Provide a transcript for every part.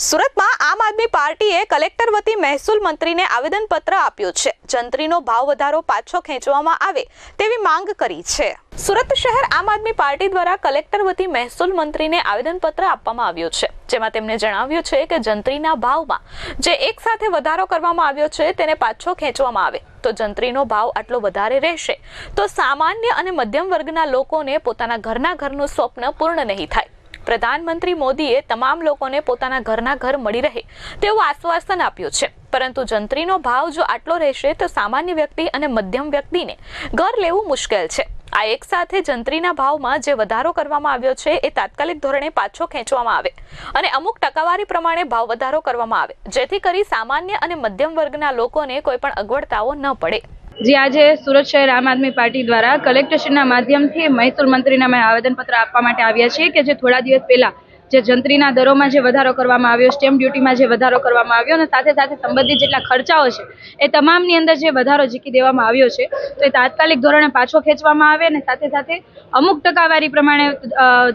સુરતમાં આમ આદમી પાર્ટીએ કલેક્ટર વતી મહેસૂલ મંત્રીને આવેદનપત્ર આપ્યું છે. જંત્રીનો ભાવ વધારો પાછો ખેંચવામાં આવે તેવી માંગ કરી છે. સુરત શહેર આમ આદમી પાર્ટી દ્વારા કલેક્ટર વતી મહેસૂલ મંત્રીને આવેદનપત્ર આપવામાં આવ્યું છે. જેમાં તેમણે જણાવ્યું છે કે જંત્રીના ભાવમાં જે એક સાથે વધારો કરવામાં આવ્યો છે તેને પાછો ખેંચવામાં આવે. તો જંત્રીનો ભાવ આટલો વધારે રહેશે તો સામાન્ય અને મધ્યમ વર્ગના લોકોને પોતાના ઘરના ઘરનું સ્વપ્ન પૂર્ણ નહીં થાય. પ્રધાનમંત્રી મોદીએ તમામ લોકોને પોતાના ઘરના ઘર મળી રહે તેવું આશ્વાસન આપ્યું છે. પરંતુ જંત્રીનો ભાવ જો આટલો રહેશે તો સામાન્ય વ્યક્તિ અને મધ્યમ વ્યક્તિને ઘર લેવું મુશ્કેલ છે. આ એક સાથે જંત્રીના ભાવમાં જે વધારો કરવામાં આવ્યો છે એ તાત્કાલિક ધોરણે પાછો ખેંચવામાં આવે અને અમુક ટકાવારી પ્રમાણે ભાવ વધારો કરવામાં આવે, જેથી કરી સામાન્ય અને મધ્યમ વર્ગના લોકોને કોઈ પણ અગવડતાઓ ન પડે. જે, આજે સુરત શહેર આમ આદમી પાર્ટી દ્વારા કલેક્ટરશ્રીના માધ્યમથી મહેસૂલ મંત્રીને અમે આવેદનપત્ર આપવા માટે આવ્યા છીએ કે જે થોડા દિવસ પહેલા જે જંત્રીના દરોમાં જે વધારો કરવામાં આવ્યો, સ્ટેમ્પ ડ્યુટીમાં જે વધારો કરવામાં આવ્યો અને સાથે સાથે સંબંધિત જેટલા ખર્ચાઓ છે, એ તમામની અંદર જે વધારો ઝીકી દેવામાં આવ્યો છે, તો એ તાત્કાલિક ધોરણે પાછો ખેંચવામાં આવે અને સાથે સાથે અમુક ટકાવારી પ્રમાણે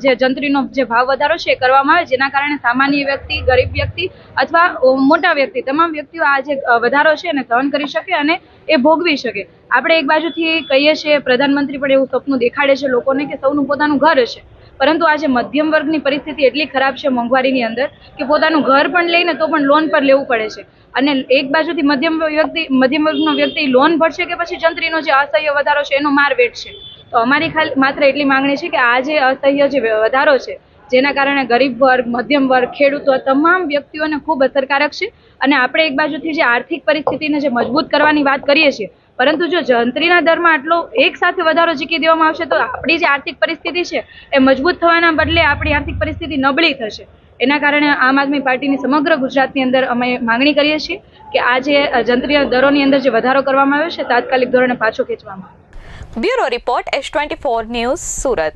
જે જંત્રીનો જે ભાવ વધારો છે એ કરવામાં આવે, જેના કારણે સામાન્ય વ્યક્તિ, ગરીબ વ્યક્તિ અથવા મોટા વ્યક્તિ, તમામ વ્યક્તિઓ આ જે વધારો છે એને સહન કરી શકે અને એ ભોગવી શકે. આપણે એક બાજુથી કહીએ છીએ, પ્રધાનમંત્રી પણ એવું સપનું દેખાડે છે લોકોને કે સૌનું પોતાનું ઘર હશે. પરંતુ આજે મધ્યમ વર્ગની પરિસ્થિતિ એટલી ખરાબ છે મોંઘવારીની અંદર કે પોતાનું ઘર પણ લઈને તો પણ લોન પર લેવું પડે છે. અને એક બાજુથી મધ્યમ વ્યક્તિ, મધ્યમ વર્ગનો વ્યક્તિ લોન ભરશે કે પછી જંત્રીનો જે અસહ્ય વધારો છે એનો માર વેઠશે. તો અમારી ખાલી માત્ર એટલી માંગણી છે કે આ જે અસહ્ય જે વધારો છે, જેના કારણે ગરીબ વર્ગ, મધ્યમ વર્ગ, ખેડૂતો તમામ વ્યક્તિઓને ખૂબ અસરકારક છે. અને આપણે એક બાજુથી જે આર્થિક પરિસ્થિતિને જે મજબૂત કરવાની વાત કરીએ છીએ પરંતુ જો જંત્રીના દરમાં આટલો એક સાથે વધારો ઝીકી દેવામાં આવશે, તો આપણી જે આર્થિક પરિસ્થિતિ છે, એ મજબૂત થવાના બદલે આપણી આર્થિક પરિસ્થિતિ નબળી થશે. એના કારણે આમ આદમી પાર્ટીની સમગ્ર ગુજરાતની અંદર અમે માંગણી કરીએ છીએ કે આ જે જંત્રીના દરોની અંદર જે વધારો કરવામાં આવ્યો છે, તાત્કાલિક ધોરણે પાછો ખેંચવામાં આવે. Bureau report S twenty four news Surat.